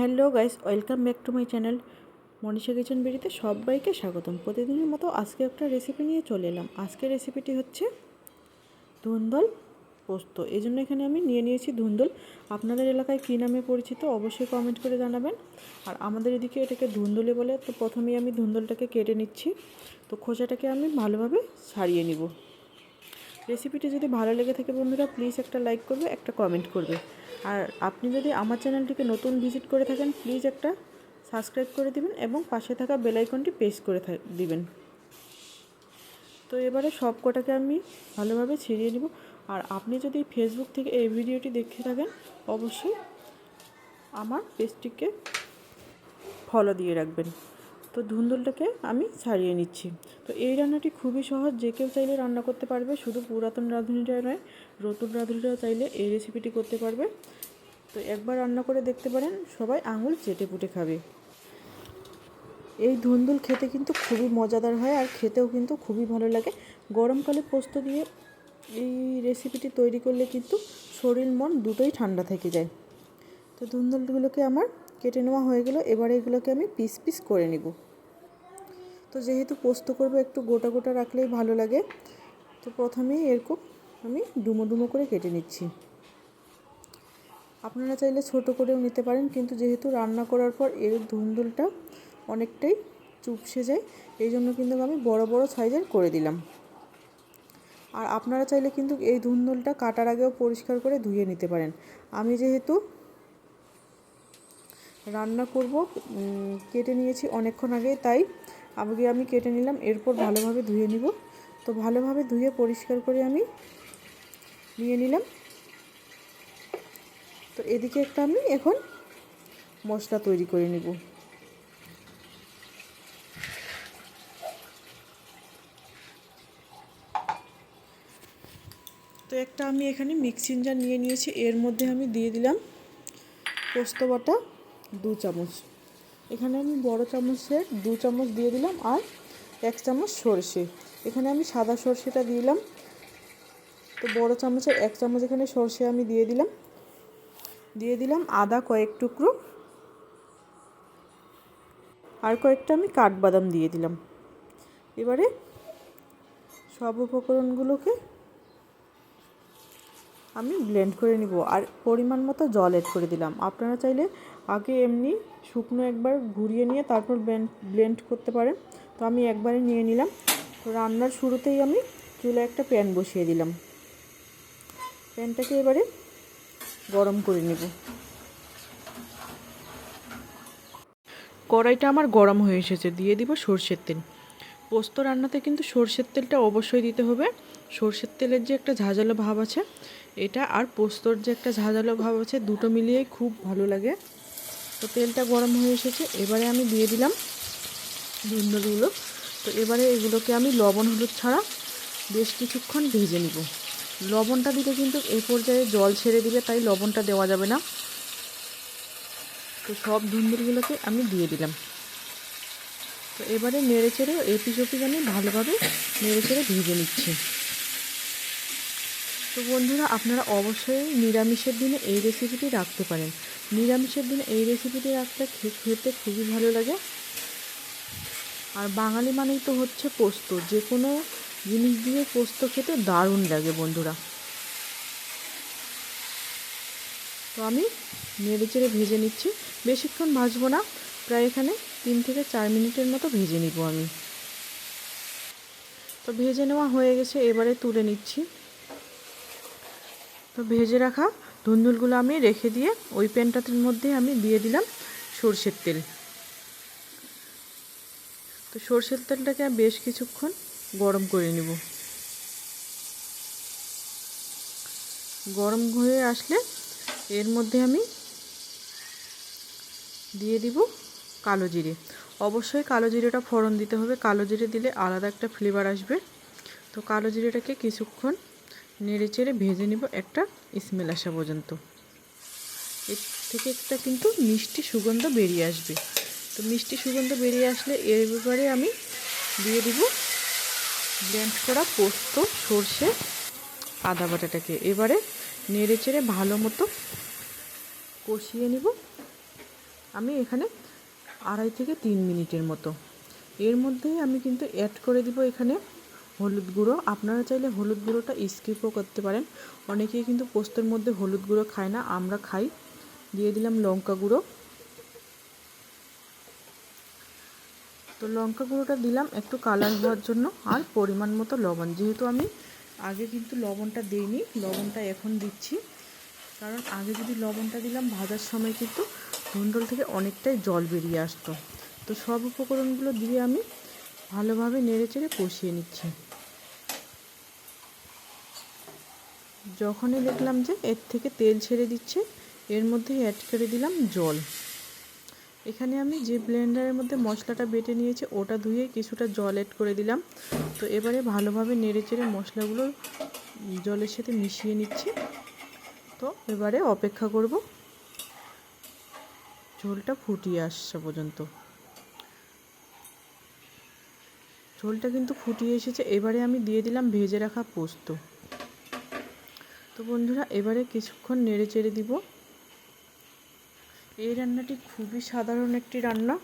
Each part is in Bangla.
Hello guys, welcome back to my channel Manisha kitchen বেরিতে সবাইকে স্বাগতম। প্রতিদিনের মতো আজকে একটা রেসিপি নিয়ে চলে এলাম। আজকের রেসিপিটি হচ্ছে ধুন্দল পোস্ত। এই জন্য এখানে আমি নিয়ে নিয়েছি ধুন্দল। আপনাদের এলাকায় কী নামে পরিচিত অবশ্যই কমেন্ট করে জানাবেন। আর আমাদের এদিকে এটাকে ধুন্দলে বলে, তো প্রথমেই আমি ধুন্দলটাকে কেটে নিচ্ছি। তো খোসাটাকে আমি ভালোভাবে ছাড়িয়ে নিব। রেসিপিটি যদি ভালো লেগে থাকে বন্ধুরা প্লিজ একটা লাইক করবে, একটা কমেন্ট করবে। আর আপনি যদি আমার চ্যানেলটিকে নতুন ভিজিট করে থাকেন প্লিজ একটা সাবস্ক্রাইব করে দিবেন এবং পাশে থাকা বেল আইকনটি প্রেস করে দিবেন। তো এবারে সব কটাকে আমি ভালোভাবে ছিঁড়িয়ে নিব। আর আপনি যদি ফেসবুক থেকে এই ভিডিওটি দেখে থাকেন, অবশ্যই আমার পেজটিকে ফলো দিয়ে রাখবেন। তো ধুন্দুলটাকে আমি ছাড়িয়ে নিচ্ছি। তো এই রান্নাটি খুবই সহজ, যে কেউ চাইলে রান্না করতে পারবে, শুধু পুরাতন রাঁধুনিটা নয়, নতুন রাঁধুনিটাও চাইলে এই রেসিপিটি করতে পারবে। তো একবার রান্না করে দেখতে পারেন, সবাই আঙুল চেটে পুটে খাবে। এই ধুন্দুল খেতে কিন্তু খুবই মজাদার হয় আর খেতেও কিন্তু খুবই ভালো লাগে। গরমকালে পোস্ত দিয়ে এই রেসিপিটি তৈরি করলে কিন্তু শরীর, মন দুটোই ঠান্ডা থেকে যায়। তো ধুন্দুলগুলোকে আমার কেটে নেওয়া হয়ে গেল, এবার এগুলোকে আমি পিস পিস করে নিব। তো যেহেতু পোস্ত করব, একটু গোটা গোটা রাখলেই ভালো লাগে। তো প্রথমেই এরকম আমি ডুমো ডুমো করে কেটে নিচ্ছি। আপনারা চাইলে ছোট করেও নিতে পারেন, কিন্তু যেহেতু রান্না করার পর এর ধুন্দুলটা অনেকটাই চুপসে যায়, এই জন্য কিন্তু আমি বড় বড় সাইজের করে দিলাম। আর আপনারা চাইলে কিন্তু এই ধুন্দুলটা কাটার আগেও পরিষ্কার করে ধুয়ে নিতে পারেন। আমি যেহেতু রান্না করব কেটে নিয়েছি অনেকক্ষণ আগে, তাই আগে আমি কেটে নিলাম, এরপর ভালোভাবে ধুয়ে নিব। তো ভালোভাবে ধুয়ে পরিষ্কার করে আমি নিয়ে নিলাম। তো এদিকে একটা আমি এখন মশলা তৈরি করে নিব। তো একটা আমি এখানে মিক্সিং জার নিয়ে নিয়েছি, এর মধ্যে আমি দিয়ে দিলাম পোস্ত বাটা দু চামচ। এখানে আমি বড় চামচের দু চামচ দিয়ে দিলাম আর এক চামচ সর্ষে। এখানে আমি সাদা সর্ষেটা দিলাম। তো বড় চামচের এক চামচ এখানে সর্ষে আমি দিয়ে দিলাম। দিয়ে দিলাম আদা কয়েক টুকরো। আর কয়েকটা আমি কাঠবাদাম দিয়ে দিলাম। এবারে সব উপকরণগুলোকে আমি ব্লেন্ড করে নিব। আর পরিমাণ মতো জল এড করে দিলাম। আপনারা চাইলে আগে এমনি শুকনো একবার ঘুরিয়ে নিয়ে তারপর ব্লেন্ড করতে পারেন। তো আমি একবারে নিয়ে নিলাম। তো রান্নার শুরুতেই আমি চুলে একটা প্যান বসিয়ে দিলাম। প্যানটাকে এবারে গরম করে নেব। কড়াইটা আমার গরম হয়ে এসেছে। দিয়ে দিব সর্ষের তেল। পোস্ত রান্নাতে কিন্তু সর্ষের তেলটা অবশ্যই দিতে হবে। সর্ষের তেলের যে একটা ঝাঁঝালো ভাব আছে, এটা আর পোস্তর যে একটা ঝাঁঝালো ভাব আছে, দুটো মিলিয়েই খুব ভালো লাগে। তো তেলটা গরম হয়ে এসেছে, এবারে আমি দিয়ে দিলাম ধুন্দুলগুলো তো এবারে এগুলোকে আমি লবণ হলুদ ছাড়া বেশ কিছুক্ষণ ভেজে নিব। লবণটা দিলে কিন্তু এই পর্যায়ে জল ছেড়ে দিবে, তাই লবণটা দেওয়া যাবে না। তো সব ধুন্দুলগুলোকে আমি দিয়ে দিলাম। তো এবারে নেড়ে চেড়ে এপিস ওপিস আমি ভালোভাবে নেড়ে চেড়ে ভেজে নিচ্ছি। তো বন্ধুরা, আপনারা অবশ্যই নিরামিষের দিনে এই রেসিপিটি রাখতে পারেন। নিরামিষের দিনে এই রেসিপিটি রাখতে খেতে খুবই ভালো লাগে। আর বাঙালি মানেই তো হচ্ছে পোস্ত। যে কোনো জিনিস দিয়ে পোস্ত খেতে দারুণ লাগে বন্ধুরা। তো আমি নেড়ে চেড়ে ভেজে নিচ্ছি। বেশিক্ষণ ভাজবো না। প্রায় এখানে তিন থেকে চার মিনিটের মতো ভেজে নিব আমি। তো ভেজে নেওয়া হয়ে গেছে, এবারে তুলে নিচ্ছি। তো ভেজে রাখা ধুন্দুলগুলো আমি রেখে দিয়ে ওই প্যানটার মধ্যে আমি দিয়ে দিলাম সর্ষের তেল। তো সর্ষের তেলটাকে বেশ কিছুক্ষণ গরম করে নেব। গরম হয়ে আসলে এর মধ্যে আমি দিয়ে দিব কালো জিরে। অবশ্যই কালো জিরেটা ফোড়ন দিতে হবে। কালো জিরে দিলে আলাদা একটা ফ্লেভার আসবে। তো কালো জিরেটাকে কিছুক্ষণ নেড়ে চেড়ে ভেজে নিব একটা স্মেল আসা পর্যন্ত। এর থেকে একটা কিন্তু মিষ্টি সুগন্ধ বেরিয়ে আসবে। তো মিষ্টি সুগন্ধ বেরিয়ে আসলে এর ব্যাপারে আমি দিয়ে দিব ব্লেন্ড করা পোস্ত, সর্ষে, আদা বাটাটাকে। এবারে নেড়ে চেড়ে ভালো মতো কষিয়ে নিব। আমি এখানে আড়াই থেকে তিন মিনিটের মতো। এর মধ্যেই আমি কিন্তু অ্যাড করে দিব এখানে হলুদ গুঁড়ো। আপনারা চাইলে হলুদ গুঁড়োটা স্কিপও করতে পারেন। অনেকেই কিন্তু পোস্তের মধ্যে হলুদ গুঁড়ো খায় না, আমরা খাই। দিয়ে দিলাম লঙ্কা গুঁড়ো। তো লঙ্কা গুঁড়োটা দিলাম একটু কালার হওয়ার জন্য আর পরিমাণ মতো লবণ। যেহেতু আমি আগে কিন্তু লবণটা দিইনি, লবণটা এখন দিচ্ছি। কারণ আগে যদি লবণটা দিলাম, ভাজার সময় কিন্তু ধুন্দল থেকে অনেকটাই জল বেরিয়ে আসতো। তো সব উপকরণগুলো দিয়ে আমি ভালোভাবে নেড়ে চেড়ে কষিয়ে নিচ্ছি। যখনই দেখলাম যে এর থেকে তেল ছেড়ে দিচ্ছে, এর মধ্যে অ্যাড করে দিলাম জল। এখানে আমি যে ব্লেন্ডারের মধ্যে মশলাটা বেটে নিয়েছি, ওটা ধুয়ে কিছুটা জল অ্যাড করে দিলাম। তো এবারে ভালোভাবে নেড়ে চেড়ে মশলাগুলো জলের সাথে মিশিয়ে নিচ্ছি। তো এবারে অপেক্ষা করব ঝোলটা ফুটিয়ে আসছে পর্যন্ত। ঝোলটা কিন্তু ফুটিয়ে এসেছে। এবারে আমি দিয়ে দিলাম ভেজে রাখা পোস্ত। তো বন্ধুরা, এবারে কিছুক্ষণ নেড়ে চেড়ে দিব। এই রান্নাটি খুবই সাধারণ একটি রান্না।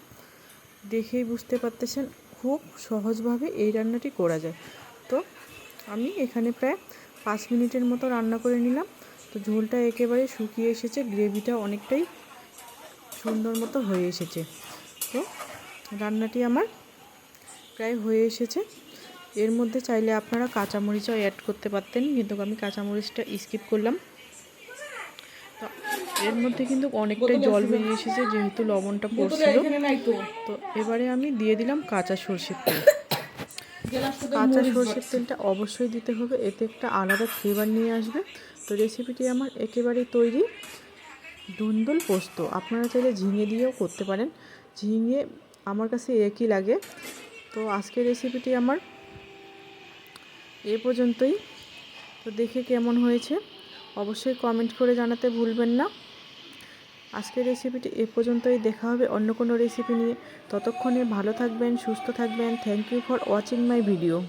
দেখেই বুঝতে পারতেছেন খুব সহজভাবে এই রান্নাটি করা যায়। তো আমি এখানে প্রায় পাঁচ মিনিটের মতো রান্না করে নিলাম। তো ঝোলটা একেবারে শুকিয়ে এসেছে, গ্রেভিটা অনেকটাই সুন্দর মতো হয়ে এসেছে। তো রান্নাটি আমার প্রায় হয়ে এসেছে। এর মধ্যে চাইলে আপনারা কাঁচামরিচও অ্যাড করতে পারতেন, কিন্তু আমি কাঁচামরিচটা স্কিপ করলাম। তো এর মধ্যে কিন্তু অনেকটাই জল বেরিয়ে এসেছে, যেহেতু লবণটা পড়ছিল। তো এবারে আমি দিয়ে দিলাম কাঁচা সর্ষের তেল। কাঁচা সর্ষের তেলটা অবশ্যই দিতে হবে, এতে একটা আলাদা ফ্লেভার নিয়ে আসবে। তো রেসিপিটি আমার একেবারেই তৈরি। দুন্দুল পোস্ত। আপনারা চাইলে ঝিঙে দিয়েও করতে পারেন। ঝিঙে আমার কাছে একই লাগে। তো আজকের রেসিপিটি আমার এ পর্যন্তই। তো দেখে কেমন হয়েছে? অবশ্যই কমেন্ট করে জানাতে ভুলবেন না। আজকের রেসিপিটি এ পর্যন্তই। দেখা হবে অন্য কোনো রেসিপি নিয়ে। ততক্ষণে ভালো থাকবেন, সুস্থ থাকবেন। Thank you for watching my video